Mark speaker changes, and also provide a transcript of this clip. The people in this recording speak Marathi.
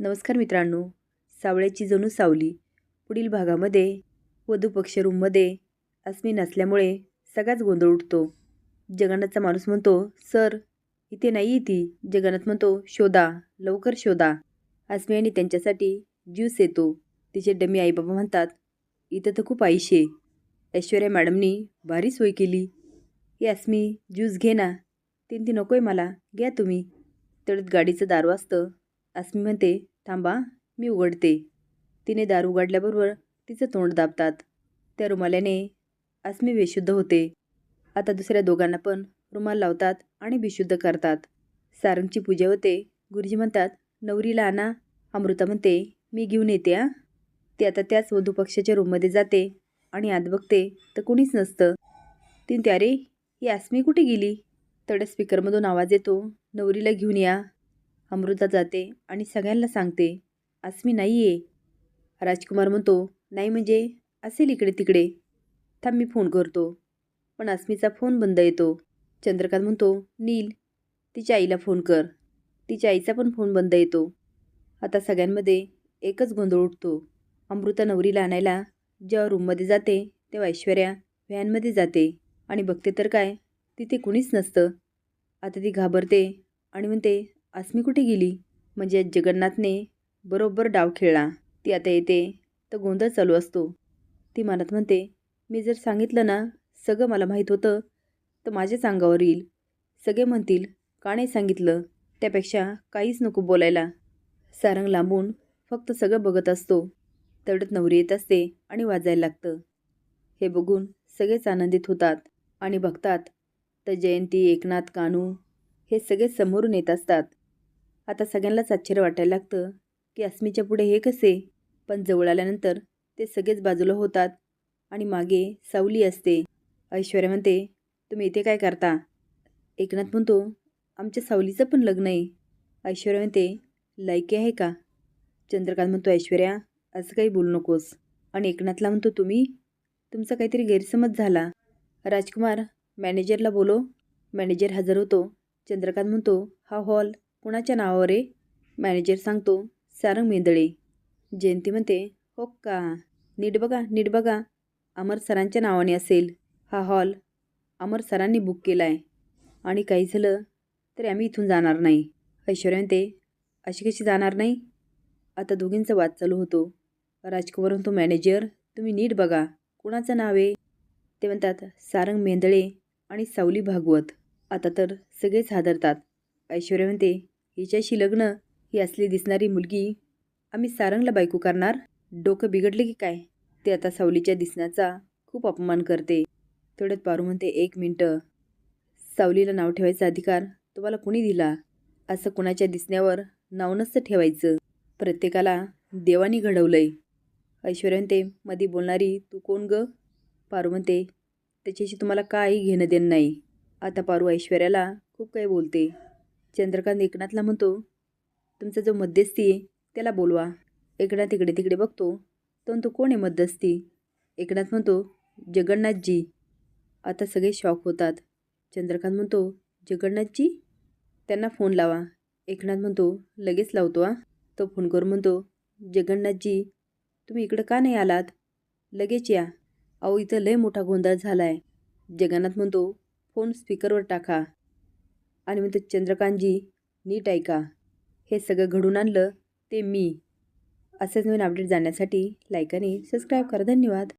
Speaker 1: नमस्कार मित्रांनो सावळ्याची जणू सावली. पुढील भागामध्ये वधूपक्ष रूममध्ये अस्मी नसल्यामुळे सगळाच गोंधळ उठतो. जगन्नाथचा माणूस म्हणतो सर इथे नाही ती. जगन्नाथ म्हणतो शोधा लवकर शोधा. अस्मी आणि त्यांच्यासाठी ज्यूस येतो. तिचे डमी आईबाबा म्हणतात इथं तर खूप आईशे ऐश्वर्या मॅडमनी भारी सोय केली. हे अस्मी ज्यूस घे ना. तीन ती नको आहे मला. घ्या तुम्ही. तळत गाडीचं दार वाजतं अस्मी म्हणते थांबा मी उघडते. तिने दार उघडल्याबरोबर तिचं तोंड दाबतात. त्या रुमाल्याने अस्मी बेशुद्ध होते. आता दुसऱ्या दोघांना पण रुमाल लावतात आणि बेशुद्ध करतात. सारंगची पूजा होते. गुरुजी म्हणतात नवरीला आणा अमृता म्हणते मी घेऊन येते आ ती आता त्याच वधू पक्षाच्या रूममध्ये जाते आणि आत बघते तर कोणीच नसतं. तीन त्यारे ही अस्मी कुठे गेली? तड स्पीकरमधून आवाज येतो नवरीला घेऊन या. अमृता जाते आणि सगळ्यांना सांगते अस्मी नाही आहे राजकुमार म्हणतो नाही म्हणजे असेल इकडे तिकडे. थांब मी फोन करतो. पण अस्मीचा फोन बंद येतो. चंद्रकांत म्हणतो नील तिच्या आईला फोन कर. तिच्या आईचा पण फोन बंद येतो. आता सगळ्यांमध्ये एकच गोंधळ उठतो. अमृता नवरीला आणायला जेव्हा रूममध्ये जाते तेव्हा ऐश्वर्या व्हॅनमध्ये जाते. आणि बघते तर काय तिथे कुणीच नसतं. आता ती घाबरते आणि म्हणते अस्मी कुठे गेली? म्हणजे जगन्नाथने बरोबर डाव खेळला. ती आता येते तर गोंधळ चालू असतो. ती मनात म्हणते मी जर सांगितलं ना सगळं मला माहीत होतं तर माझ्याच अंगावर येईल. सगळे म्हणतील का नाही सांगितलं? त्यापेक्षा काहीच नको बोलायला. सारंग लांबून फक्त सगळं बघत असतो. तेवढ्यात नवरी येत असते आणि वाजायला लागतं. हे बघून सगळेच आनंदित होतात आणि बघतात तर जयंती एकनाथ कानू हे सगळे समोरून येत असतात. आता सगळ्यांनाच आश्चर्य वाटायला लागतं की अस्मीच्या पुढे हे कसे? पण जवळ आल्यानंतर ते सगळेच बाजूला होतात आणि मागे सावली असते. ऐश्वर्या म्हणते तुम्ही इथे काय करता? एकनाथ म्हणतो आमच्या सावलीचं पण लग्न आहे. ऐश्वर्या म्हणते लायकी आहे का? चंद्रकांत म्हणतो ऐश्वर्या असं काही बोलू नकोस. आणि एकनाथला म्हणतो तुम्ही? तुमचा काहीतरी गैरसमज झाला. राजकुमार मॅनेजरला बोलो मॅनेजर हजर होतो. चंद्रकांत म्हणतो हा हॉल कुणाच्या नावावर आहे मॅनेजर सांगतो सारंग मेंदळे. जयंती म्हणते हो का? नीट बघा नीट बघा. अमर सरांच्या नावाने असेल हा हॉल. अमर सरांनी बुक केला आहे आणि काही झालं तरी आम्ही इथून जाणार नाही. ऐश्वर्या म्हणते अशी कशी जाणार नाही? आता दोघींचा वाद चालू होतो. राजकुमार म्हणतो मॅनेजर तुम्ही नीट बघा. कुणाचं नाव आहे? ते म्हणतात सारंग मेंदळे आणि सावली भागवत. आता तर सगळेच हादरतात. ऐश्वर्या म्हणते हिच्याशी लग्न ही असली दिसणारी मुलगी आम्ही सारंगला बायको करणार? डोकं बिघडले की काय? ते आता सावलीच्या दिसण्याचा खूप अपमान करते. तेवढ्यात पारू म्हणते एक मिनटं. सावलीला नाव ठेवायचा अधिकार तुम्हाला कुणी दिला? असं कुणाच्या दिसण्यावर नाव नसतं ठेवायचं. प्रत्येकाला देवानी घडवलंय. ऐश्वर्या म्हणते मधी बोलणारी तू कोण ग? पारू म्हणते त्याच्याशी तुम्हाला काही घेणं देणं नाही. आता पारू ऐश्वर्याला खूप काही बोलते. चंद्रकांत एकनाथला म्हणतो तुमचा जो मध्यस्थी आहे त्याला बोलवा. एकनाथ इकडे तिकडे बघतो तो कोण आहे मध्यस्थी? एकनाथ म्हणतो जगन्नाथजी. आता सगळे शॉक होतात. चंद्रकांत म्हणतो जगन्नाथजी? त्यांना फोन लावा. एकनाथ म्हणतो लगेच लावतो आ तो फोन करून म्हणतो जगन्नाथजी तुम्ही इकडं का नाही आलात? लगेच या. अहो इथं लय मोठा गोंधळ झाला आहे जगन्नाथ म्हणतो फोन स्पीकरवर टाका. आणि म्हणतो चंद्रकांतजी नीट ऐका. हे सगळं घडून आणलं ते मी. असेच नवीन अपडेट जाण्यासाठी लाईक आणि सबस्क्राईब करा. धन्यवाद.